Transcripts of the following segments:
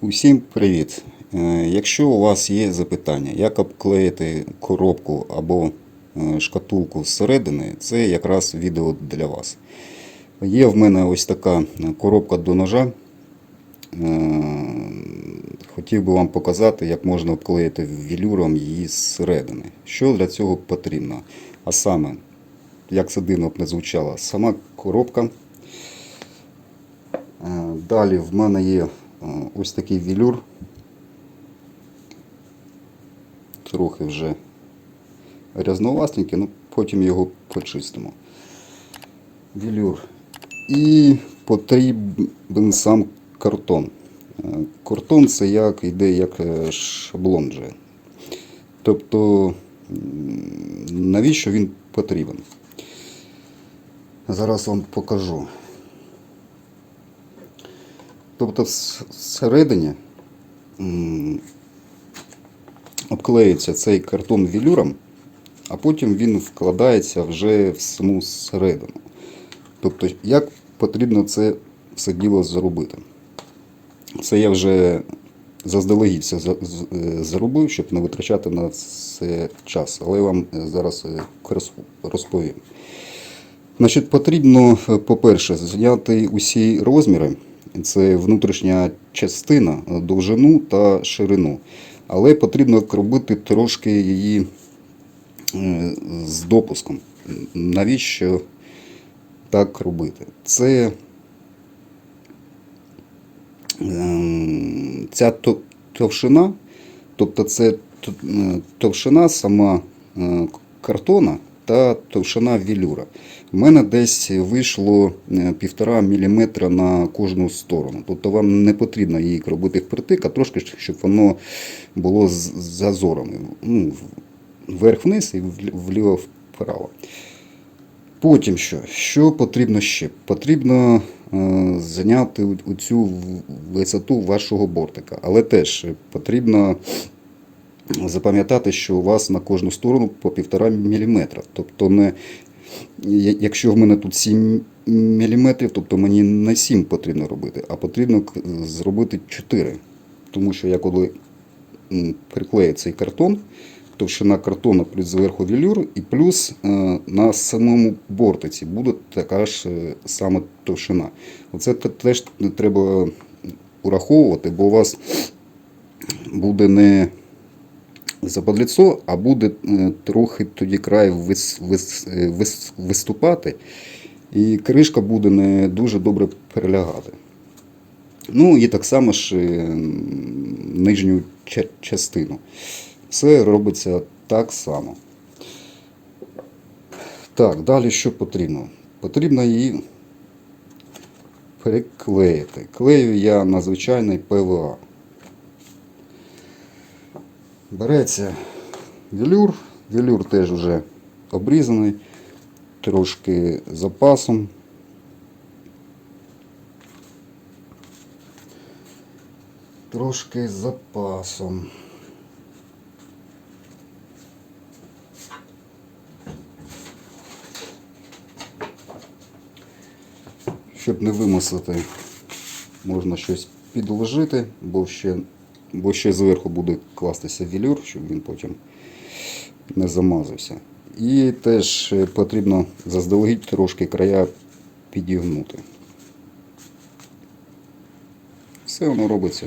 Усім привіт! Е, Якщо у вас є запитання, як обклеїти коробку або е, шкатулку зсередини, це якраз відео для вас. Є в мене ось така коробка до ножа. Е, Хотів би вам показати, як можна обклеїти велюром її зсередини. Що для цього потрібно? А саме, як це дивно б не звучало, сама коробка. Далі в мене є ось такий велюр. Трохи вже грязновласненький, ну потім його почистимо. Велюр. І потрібен сам картон. Е, Картон це як йде як е, шаблон вже. Тобто, навіщо він потрібен? Зараз вам покажу. Тобто всередині обклеюється цей картон велюром, а потім він вкладається вже в саму середину. Тобто, як потрібно це все діло зробити? Це я вже заздалегідь все за- е, щоб не витрачати на це час. Але я вам е, зараз е, розповім. Значить, потрібно, по-перше, зняти усі розміри. Це внутрішня частина, е, довжину та ширину. Але потрібно робити трошки її е, з допуском. Навіщо так робити? Це ем, ця то- товщина, тобто це е, товщина сама картона та товщина велюра. У мене десь вийшло е, півтора міліметра на кожну сторону. Тобто вам не потрібно її робити впритик, а трошки, щоб воно було з зазорами. Ну, вверх-вниз і вліво-вправо. Потім що? Що потрібно ще? Потрібно е, зняти у- оцю висоту вашого бортика. Але теж потрібно запам'ятати, що у вас на кожну сторону по 1,5 мм. Тобто, не, якщо в мене тут 7 мм, тобто мені не 7 потрібно робити, а потрібно зробити 4. Тому що я коли приклею цей картон, товщина картона плюс зверху велюр, і плюс е, на самому бортиці буде така ж е, сама товщина. Оце теж треба ураховувати, бо у вас буде не западліцо, а буде е, трохи тоді край вис, вис, е, вис, виступати, і кришка буде не дуже добре перелягати. Ну і так само ж е, нижню частину. Все робиться так само. Так, далі що потрібно? Потрібно її переклеїти. Клею я на звичайний ПВА. Береться велюр. Велюр теж вже обрізаний, трошки запасом. Трошки з запасом. Щоб не вимусити, можна щось підложити, бо ще, бо ще зверху буде кластися велюр, щоб він потім не замазався. І теж е, потрібно заздалегідь трошки края підігнути. Все воно робиться.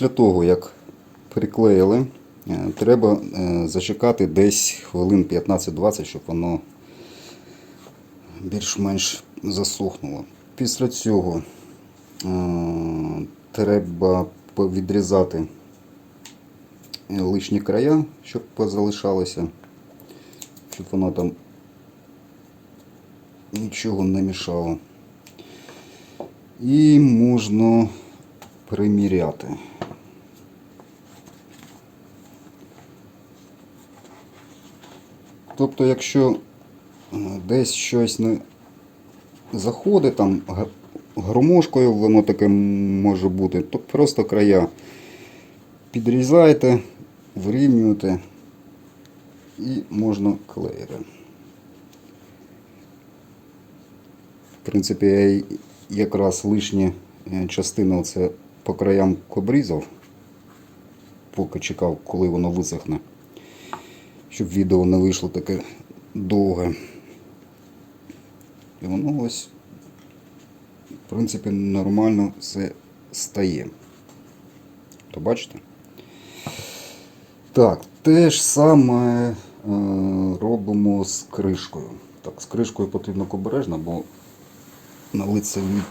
Після того, як приклеїли, е, треба е, зачекати десь хвилин 15-20, щоб воно більш-менш засохнуло. Після цього е, треба відрізати лишні края, щоб позалишалося, щоб воно там нічого не мішало. І можна приміряти. Тобто, якщо е, десь щось не заходить, там гармошкою воно таке може бути, то просто края підрізаєте, вирівнюєте і можна клеїти. В принципі, я якраз лишні е, частини оце по краям обрізав, поки чекав, коли воно висохне, щоб відео не вийшло таке довге. І воно ось, в принципі, нормально все стає. То бачите? Так, те ж саме е, робимо з кришкою. Так, з кришкою потрібно обережно, бо на лицевій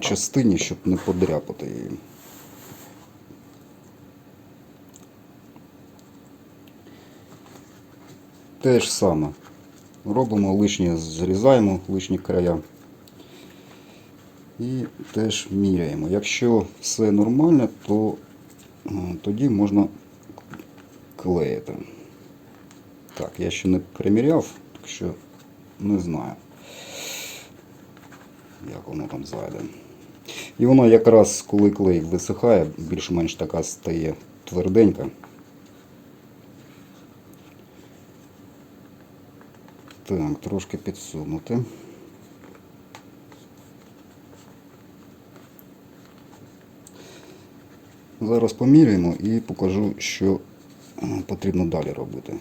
частині, щоб не подряпати її. Те ж саме. Робимо лишнє, зрізаємо лишні края. І теж міряємо. Якщо все нормально, то е, тоді можна клеїти. Так, я ще не приміряв, так що не знаю, як воно там зайде. І воно якраз, коли клей висихає, більш-менш така стає тверденька. Так, трошки підсунути. Зараз поміряємо і покажу, що потрібно далі робити.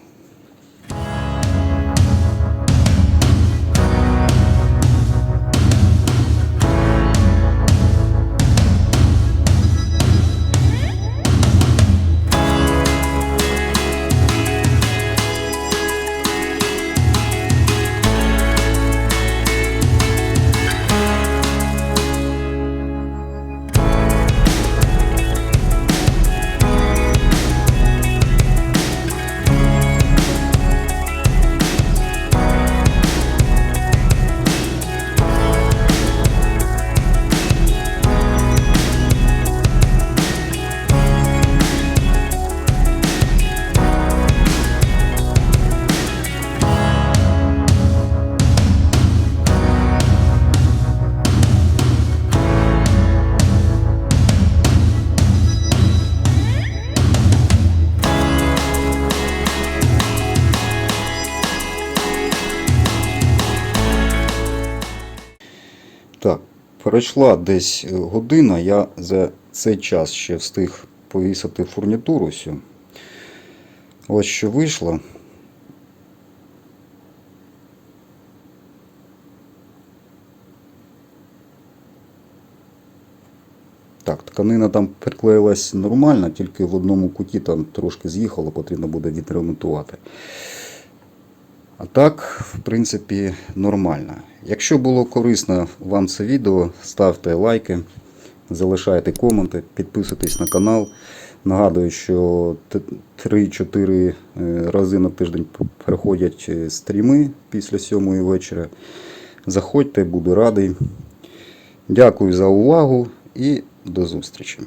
Так, пройшла десь е, година, я за цей час ще встиг повісити фурнітуру всю. Ось що вийшло. Так, тканина там приклеїлась нормально, тільки в одному куті там трошки з'їхало, потрібно буде відремонтувати. А так, в принципі, нормально. Якщо було корисно вам це відео, ставте лайки, залишайте коменти, підписуйтесь на канал. Нагадую, що 3-4 е, рази на тиждень приходять е, стріми після 7 вечора. Заходьте, буду радий. Дякую за увагу і до зустрічі.